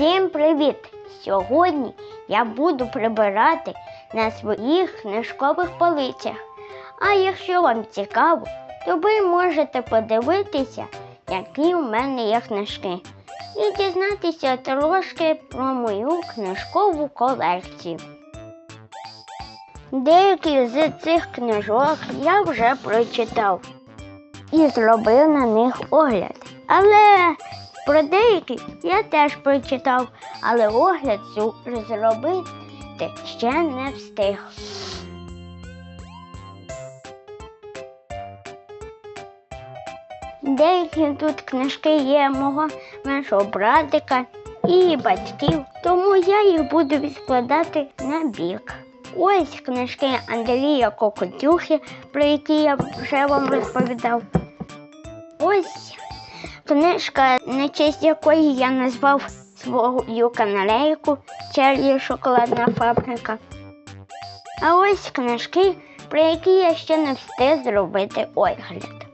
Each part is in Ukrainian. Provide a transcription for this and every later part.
Всім привіт! Сьогодні я буду прибирати на своїх книжкових полицях. А якщо вам цікаво, то ви можете подивитися, які у мене є книжки, і дізнатися трошки про мою книжкову колекцію. Деякі з цих книжок я вже прочитав і зробив на них огляд. Але про деякі я теж прочитав, але огляд зробити ще не встиг. Деякі тут книжки є мого меншого братика і батьків, тому я їх буду відкладати на бік. Ось книжки Андрія Кокотюхи, про які я вже вам розповідав. Ось книжка, на честь якої я назвав свою каналейку Чарлі Шоколадна фабрика. А ось книжки, про які я ще не встиг зробити огляд.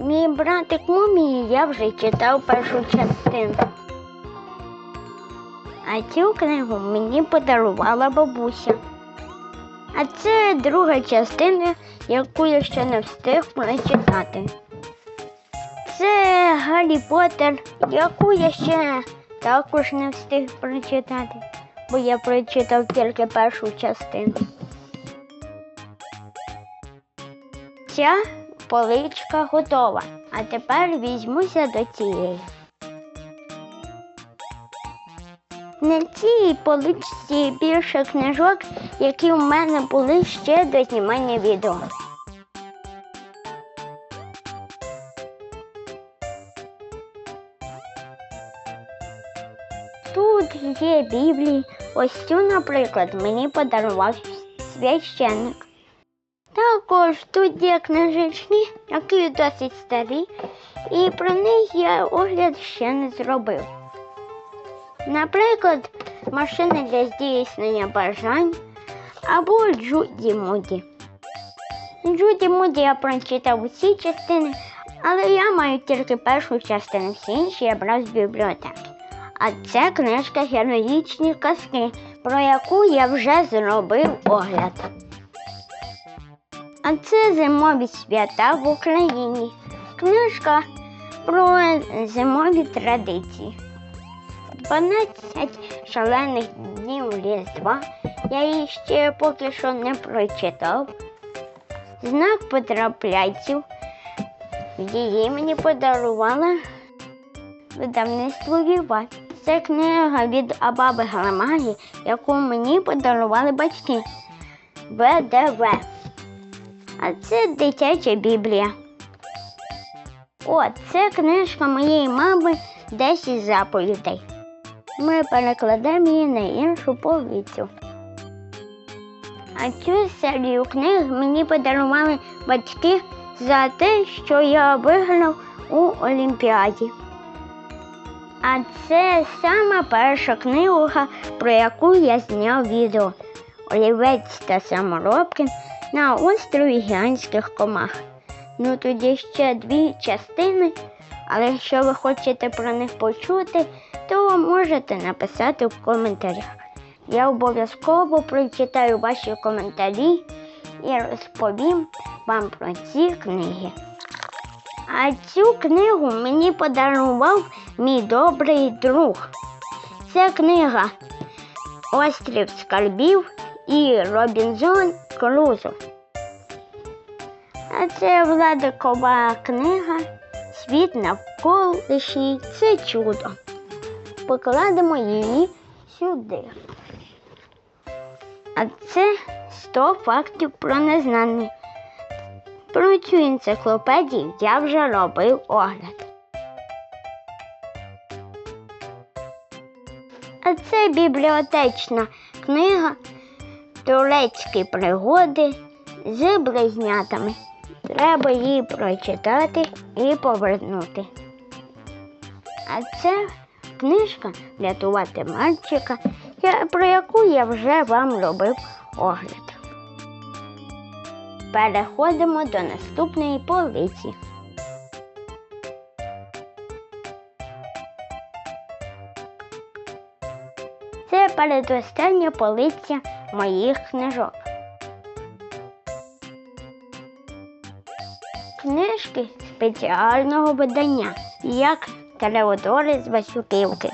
Мій братик мумії я вже читав першу частину. А цю книгу мені подарувала бабуся. А це друга частина, яку я ще не встиг прочитати. Гаррі Поттер, яку я ще також не встиг прочитати, бо я прочитав тільки першу частину. Ця поличка готова, а тепер візьмуся до цієї. На цій поличці більше книжок, які в мене були ще до знімання відео. Тут є Біблії. Ось цю, наприклад, мені подарував священник. Також тут є книжечки, які досить старі, і про них я огляд ще не зробив. Наприклад, машини для здійснення бажань або Джуді Муді. Джуді Муді я прочитав усі частини, але я маю тільки першу частину, всі інші я брав з бібліотеки. А це книжка Героїчні казки, про яку я вже зробив огляд. А це зимові свята в Україні. Книжка про зимові традиції. 12 шалених днів Різдва. Я її ще поки що не прочитав. Знак потрапляйців. Її мені подарувала видавництво Віва. Це книга від Абаби Галамагі, яку мені подарували батьки. ВДВ. А це дитяча біблія. О, це книжка моєї мами 10 заповідей. Ми перекладемо її на іншу полицю. А цю серію книг мені подарували батьки за те, що я виграв у Олімпіаді. А це сама перша книга, про яку я зняв відео Олівець та саморобки на острові гігантських комах. Ну тоді ще дві частини, але якщо ви хочете про них почути, то можете написати в коментарях. Я обов'язково прочитаю ваші коментарі і розповім вам про ці книги. А цю книгу мені подарував мій добрий друг. Це книга Острів скарбів і Робінзон Крузо. А це Владикова книга Світ навколишній це чудо. Покладемо її сюди. А це 100 фактів про незнане. Про цю енциклопедію я вже робив огляд. А це бібліотечна книга Турецькі пригоди з близнятами. Треба її прочитати і повернути. А це книжка Рятувати мальчика, про яку я вже вам робив огляд. Переходимо до наступної полиці. Це передостання полиця моїх книжок. Книжки спеціального видання, як телеодори з Васюківки.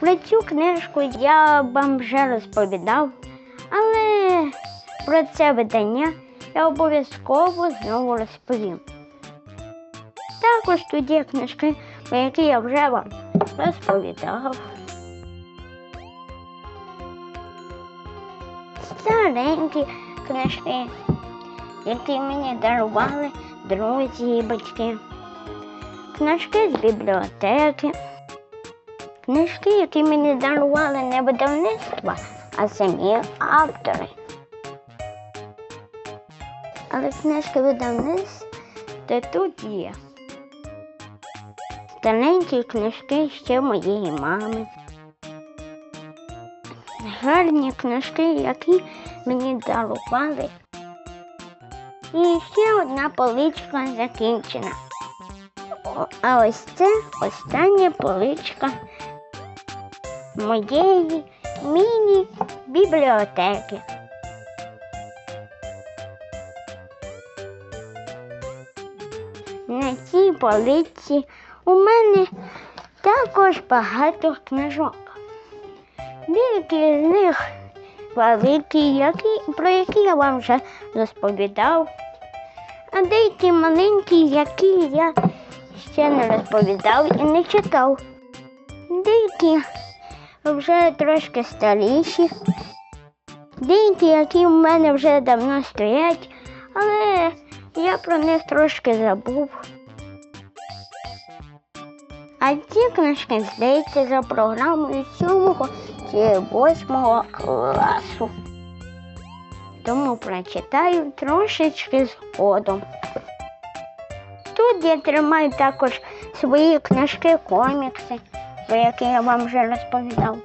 Про цю книжку я вам вже розповідав, але про це видання я обов'язково знову розповім. Також є книжки, про які я вже вам розповідав. Старенькі книжки, які мені дарували друзі і батьки. Книжки з бібліотеки. Книжки, які мені дарували не видавництва, а самі автори. Але книжки видавництв то тут є. Старенькі книжки ще моєї мами. Гарні книжки, які мені дарували. І ще одна поличка закінчена. А ось це остання поличка моєї міні-бібліотеки. На цій полиці у мене також багато книжок. Деякі з них великі, які, про які я вам вже розповідав, а деякі маленькі, які я ще не розповідав і не читав. Деякі вже трошки старіші, деякі, які в мене вже давно стоять, але я про них трошки забув. А ці книжки здається за програмою 7 чи 8 класу. Тому прочитаю трошечки згодом. Тут я тримаю також свої книжки, комікси, про які я вам вже розповідав.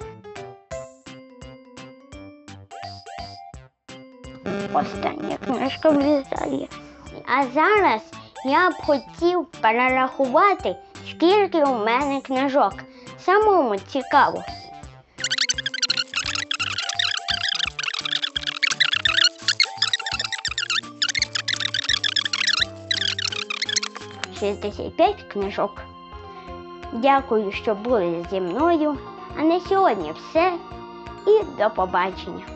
Остання книжка влізає. А зараз я б хотів перерахувати, скільки у мене книжок. Самому цікаво. Шістдесят п'ять книжок. Дякую, що були зі мною. А на сьогодні все. І до побачення.